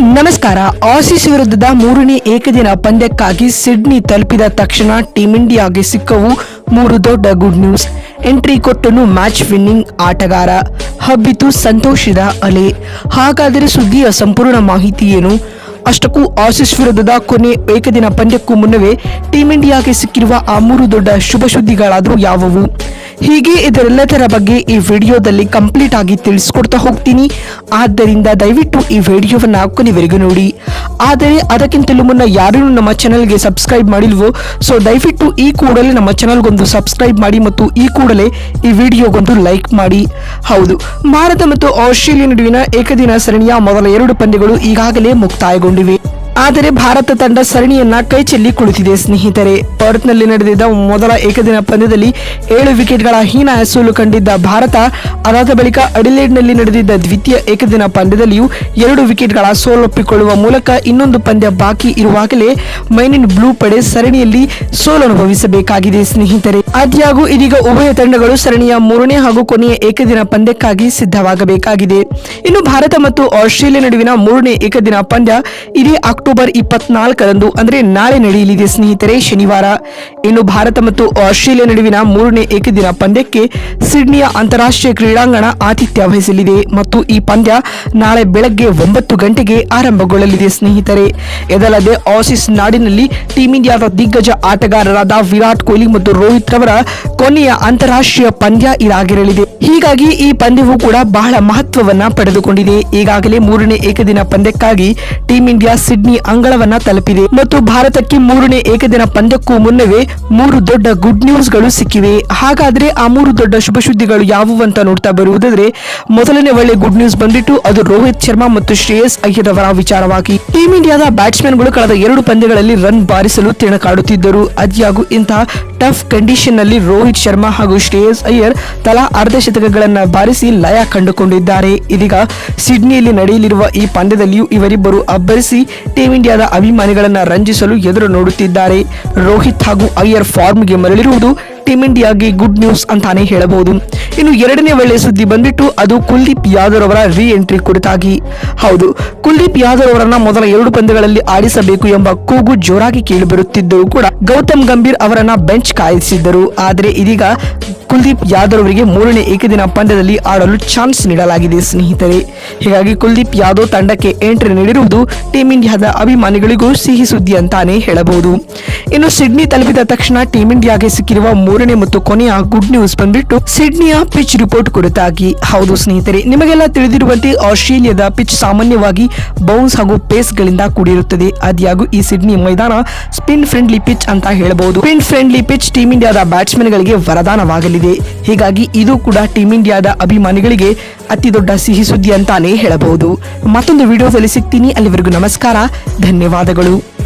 ನಮಸ್ಕಾರ. ಆಸೀಸ್ ವಿರುದ್ಧದ ಮೂರನೇ ಏಕದಿನ ಪಂದ್ಯಕ್ಕಾಗಿ ಸಿಡ್ನಿ ತಲುಪಿದ ತಕ್ಷಣ ಟೀಂ ಇಂಡಿಯಾಗೆ ಸಿಕ್ಕವು ಮೂರು ದೊಡ್ಡ ಗುಡ್ ನ್ಯೂಸ್. ಎಂಟ್ರಿ ಕೊಟ್ಟನು ಮ್ಯಾಚ್ ವಿನ್ನಿಂಗ್ ಆಟಗಾರ. ಹಬ್ಬಿತು ಸಂತೋಷದ ಅಲೆ. ಹಾಗಾದರೆ ಸುದ್ದಿಯ ಸಂಪೂರ್ಣ ಮಾಹಿತಿ ಏನು? ಅಷ್ಟಕ್ಕೂ ಆಸಿಸ್ ವಿರುದ್ಧದ ಕೊನೆ ಏಕದಿನ ಪಂದ್ಯಕ್ಕೂ ಮುನ್ನವೇ ಟೀಂ ಇಂಡಿಯಾಗೆ ಸಿಕ್ಕಿರುವ ಆ ಮೂರು ದೊಡ್ಡ ಶುಭ ಸುದ್ದಿಗಳಾದರೂ ಯಾವುವು? ಹೀಗೆ ಇದರೆಲ್ಲದರ ಬಗ್ಗೆ ಈ ವಿಡಿಯೋದಲ್ಲಿ ಕಂಪ್ಲೀಟ್ ಆಗಿ ತಿಳಿಸ್ಕೊಡ್ತಾ ಹೋಗ್ತೀನಿ. ಆದ್ದರಿಂದ ದಯವಿಟ್ಟು ಈ ವಿಡಿಯೋವನ್ನ ಕೊನೆವರೆಗೂ ನೋಡಿ. ಆದರೆ ಅದಕ್ಕಿಂತಲೂ ಮುನ್ನ ಯಾರೂ ನಮ್ಮ ಚಾನಲ್ಗೆ ಸಬ್ಸ್ಕ್ರೈಬ್ ಮಾಡಿಲ್ವೋ, ಸೊ ದಯವಿಟ್ಟು ಈ ಕೂಡಲೇ ನಮ್ಮ ಚಾನಲ್ಗೊಂದು ಸಬ್ಸ್ಕ್ರೈಬ್ ಮಾಡಿ ಮತ್ತು ಈ ಕೂಡಲೇ ಈ ವಿಡಿಯೋಗೊಂದು ಲೈಕ್ ಮಾಡಿ. ಹೌದು, ಭಾರತ ಮತ್ತು ಆಸ್ಟ್ರೇಲಿಯಾ ನಡುವಿನ ಏಕದಿನ ಸರಣಿಯ ಮೊದಲ ಎರಡು ಪಂದ್ಯಗಳು ಈಗಾಗಲೇ ಮುಕ್ತಾಯಗೊಂಡಿವೆ. ಆದರೆ ಭಾರತ ತಂಡ ಸರಣಿಯನ್ನ ಕೈಚೆಲ್ಲಿ ಕುಳಿತಿದೆ, ಸ್ನೇಹಿತರೆ. ಪರ್ತ್ನಲ್ಲಿ ನಡೆದಿದ್ದ ಮೊದಲ ಏಕದಿನ ಪಂದ್ಯದಲ್ಲಿ ಏಳು ವಿಕೆಟ್ಗಳ ಹೀನಾಯ ಸೋಲು ಕಂಡಿದ್ದ ಭಾರತ, ಅದಾದ ಬಳಿಕ ಅಡಿಲೇಡ್ನಲ್ಲಿ ನಡೆದಿದ್ದ ದ್ವಿತೀಯ ಏಕದಿನ ಪಂದ್ಯದಲ್ಲಿಯೂ ಎರಡು ವಿಕೆಟ್ಗಳ ಸೋಲೊಪ್ಪಿಕೊಳ್ಳುವ ಮೂಲಕ ಇನ್ನೊಂದು ಪಂದ್ಯ ಬಾಕಿ ಇರುವಾಗಲೇ ಮೈನಿನ್ ಬ್ಲೂ ಪಡೆ ಸರಣಿಯಲ್ಲಿ ಸೋಲನುಭವಿಸಬೇಕಾಗಿದೆ, ಸ್ನೇಹಿತರೆ. ಆದ್ಯಾಗೂ ಇದೀಗ ಉಭಯ ತಂಡಗಳು ಸರಣಿಯ ಮೂರನೇ ಹಾಗೂ ಕೊನೆಯ ಏಕದಿನ ಪಂದ್ಯಕ್ಕಾಗಿ ಸಿದ್ಧವಾಗಬೇಕಾಗಿದೆ. ಇನ್ನು ಭಾರತ ಮತ್ತು ಆಸ್ಟ್ರೇಲಿಯಾ ನಡುವಿನ ಮೂರನೇ ಏಕದಿನ ಪಂದ್ಯ ಇದೇ ಅಕ್ಟೋಬರ್ ಇಪ್ಪತ್ನಾಲ್ಕರಂದು, ಅಂದರೆ ನಾಳೆ ನಡೆಯಲಿದೆ ಸ್ನೇಹಿತರೆ ಶನಿವಾರ. ಇನ್ನು ಭಾರತ ಮತ್ತು ಆಸ್ಟ್ರೇಲಿಯಾ ನಡುವಿನ ಮೂರನೇ ಏಕದಿನ ಪಂದ್ಯಕ್ಕೆ ಸಿಡ್ನಿಯ ಅಂತಾರಾಷ್ಟ್ರೀಯ ಕ್ರೀಡಾಂಗಣ ಆತಿಥ್ಯ ವಹಿಸಲಿದೆ. ಮತ್ತು ಈ ಪಂದ್ಯ ನಾಳೆ ಬೆಳಗ್ಗೆ ಒಂಬತ್ತು ಗಂಟೆಗೆ ಆರಂಭಗೊಳ್ಳಲಿದೆ ಸ್ನೇಹಿತರೆ. ಇದಲ್ಲದೆ ಆಸಿಸ್ ನಾಡಿನಲ್ಲಿ ಟೀಂ ಇಂಡಿಯಾದ ದಿಗ್ಗಜ ಆಟಗಾರರಾದ ವಿರಾಟ್ ಕೊಹ್ಲಿ ಮತ್ತು ರೋಹಿತ್ ರವರ ಕೊನೆಯ ಅಂತಾರಾಷ್ಟ್ರೀಯ ಪಂದ್ಯ ಇದಾಗಿರಲಿದೆ. ಹೀಗಾಗಿ ಈ ಪಂದ್ಯವು ಕೂಡ ಬಹಳ ಮಹತ್ವವನ್ನ ಪಡೆದುಕೊಂಡಿದೆ. ಈಗಾಗಲೇ ಮೂರನೇ ಏಕದಿನ ಪಂದ್ಯಕ್ಕಾಗಿ ಟೀಂ ಇಂಡಿಯಾ ಸಿಡ್ನಿ ಅಂಗಳವನ್ನ ತಲುಪಿದೆ. ಮತ್ತು ಭಾರತಕ್ಕೆ ಮೂರನೇ ಏಕದಿನ ಪಂದ್ಯಕ್ಕೂ ಮುನ್ನವೇ ಮೂರು ದೊಡ್ಡ ಗುಡ್ ನ್ಯೂಸ್ಗಳು ಸಿಕ್ಕಿವೆ. ಹಾಗಾದ್ರೆ ಆ ಮೂರು ದೊಡ್ಡ ಶುಭ ಸುದ್ದಿಗಳು ಯಾವುವು ಅಂತ ನೋಡ್ತಾ ಬರುವುದಾದ್ರೆ, ಮೊದಲನೇ ಒಳ್ಳೆ ಗುಡ್ ನ್ಯೂಸ್ ಬಂದಿಟ್ಟು ಅದು ರೋಹಿತ್ ಶರ್ಮಾ ಮತ್ತು ಶ್ರೇಯಸ್ ಅಯ್ಯರ್ ಅವರ ವಿಚಾರವಾಗಿ. ಟೀಂ ಇಂಡಿಯಾದ ಬ್ಯಾಟ್ಸ್ಮನ್ಗಳು ಕಳೆದ ಎರಡು ಪಂದ್ಯಗಳಲ್ಲಿ ರನ್ ಬಾರಿಸಲು ತಿಣಕಾಡುತ್ತಿದ್ದರು. ಅದ್ಯಾಗೂ ಇಂತಹ ಟಫ್ ಕಂಡೀಷನ್ನಲ್ಲಿ ರೋಹಿತ್ ಶರ್ಮಾ ಹಾಗೂ ಶ್ರೇಯಸ್ ಅಯ್ಯರ್ ತಲಾ ಅರ್ಧ ಶತಕಗಳನ್ನ ಬಾರಿಸಿ ಲಯ ಕಂಡುಕೊಂಡಿದ್ದಾರೆ. ಇದೀಗ ಸಿಡ್ನಿಯಲ್ಲಿ ನಡೆಯಲಿರುವ ಈ ಪಂದ್ಯದಲ್ಲಿಯೂ ಇವರಿಬ್ಬರು ಅಬ್ಬರಿಸಿ ಟೀಂ ಇಂಡಿಯಾದ ಅಭಿಮಾನಿಗಳನ್ನ ರಂಜಿಸಲು ಎದುರು ನೋಡುತ್ತಿದ್ದಾರೆ. ರೋಹಿತ್ ಹಾಗೂ ಅಯ್ಯರ್ ಫಾರ್ಮ್ಗೆ ಮರಳಿರುವುದು ಟೀಂ ಇಂಡಿಯಾಗೆ ಗುಡ್ ನ್ಯೂಸ್ ಅಂತಾನೆ ಹೇಳಬಹುದು. ಇನ್ನು ಎರಡನೇ ವೇಳೆ ಸುದ್ದಿ ಬಂದ್ಬಿಟ್ಟು ಅದು ಕುಲ್ದೀಪ್ ಯಾದವ್ ಅವರ ರೀ ಎಂಟ್ರಿ ಕುರಿತಾಗಿ. ಹೌದು, ಕುಲ್ದೀಪ್ ಯಾದವ್ ಅವರನ್ನ ಮೊದಲ ಎರಡು ಪಂದ್ಯಗಳಲ್ಲಿ ಆಡಿಸಬೇಕು ಎಂಬ ಕೂಗು ಜೋರಾಗಿ ಕೇಳಿಬರುತ್ತಿದ್ದರೂ ಕೂಡ ಗೌತಮ್ ಗಂಭೀರ್ ಅವರನ್ನ ಬೆಂಚ್ ಕಾಯಿಸಿದ್ದರು. ಆದರೆ ಇದೀಗ ಕುಲ್ದೀಪ್ ಯಾದವ್ ಅವರಿಗೆ ಮೂರನೇ ಏಕದಿನ ಪಂದ್ಯದಲ್ಲಿ ಆಡಲು ಚಾನ್ಸ್ ನೀಡಲಾಗಿದೆ, ಸ್ನೇಹಿತರೆ. ಹೀಗಾಗಿ ಕುಲ್ದೀಪ್ ಯಾದವ್ ತಂಡಕ್ಕೆ ಎಂಟ್ರಿ ನೀಡಿರುವುದು ಟೀಂ ಇಂಡಿಯಾದ ಅಭಿಮಾನಿಗಳಿಗೂ ಸಿಹಿ ಸುದ್ದಿ ಅಂತಾನೆ ಹೇಳಬಹುದು. ಇನ್ನು ಸಿಡ್ನಿ ತಲುಪಿದ ತಕ್ಷಣ ಟೀಂ ಇಂಡಿಯಾಗೆ ಸಿಕ್ಕಿರುವ ಮೂರನೇ ಮತ್ತು ಕೊನೆಯ ಗುಡ್ ನ್ಯೂಸ್ ಬಂದ್ಬಿಟ್ಟು ಸಿಡ್ನಿಯ ಪಿಚ್ ರಿಪೋರ್ಟ್ ಕುರಿತಾಗಿ. ಹೌದು, ಸ್ನೇಹಿತರೆ, ನಿಮಗೆಲ್ಲ ತಿಳಿದಿರುವಂತೆ ಆಸ್ಟ್ರೇಲಿಯಾದ ಪಿಚ್ ಸಾಮಾನ್ಯವಾಗಿ ಬೌನ್ಸ್ ಹಾಗೂ ಪೇಸ್ ಗಳಿಂದ ಕೂಡಿರುತ್ತದೆ. ಅದಿಯಾಗೂ ಈ ಸಿಡ್ನಿ ಮೈದಾನ ಸ್ಪಿನ್ ಫ್ರೆಂಡ್ಲಿ ಪಿಚ್ ಅಂತ ಹೇಳಬಹುದು. ಸ್ಪಿನ್ ಫ್ರೆಂಡ್ಲಿ ಪಿಚ್ ಟೀಂ ಇಂಡಿಯಾದ ಬ್ಯಾಟ್ಸ್ಮನ್ ಗಳಿಗೆ ವರದಾನವಾಗಲಿದೆ. ಹೀಗಾಗಿ ಇದು ಕೂಡ ಟೀಮ್ ಇಂಡಿಯಾದ ಅಭಿಮಾನಿಗಳಿಗೆ ಅತಿ ದೊಡ್ಡ ಸಿಹಿ ಸುದ್ದಿ ಅಂತಾನೆ ಹೇಳಬಹುದು. ಮತ್ತೊಂದು ವಿಡಿಯೋದಲ್ಲಿ ಸಿಗ್ತೀನಿ. ಅಲ್ಲಿವರೆಗೂ ನಮಸ್ಕಾರ. ಧನ್ಯವಾದಗಳು.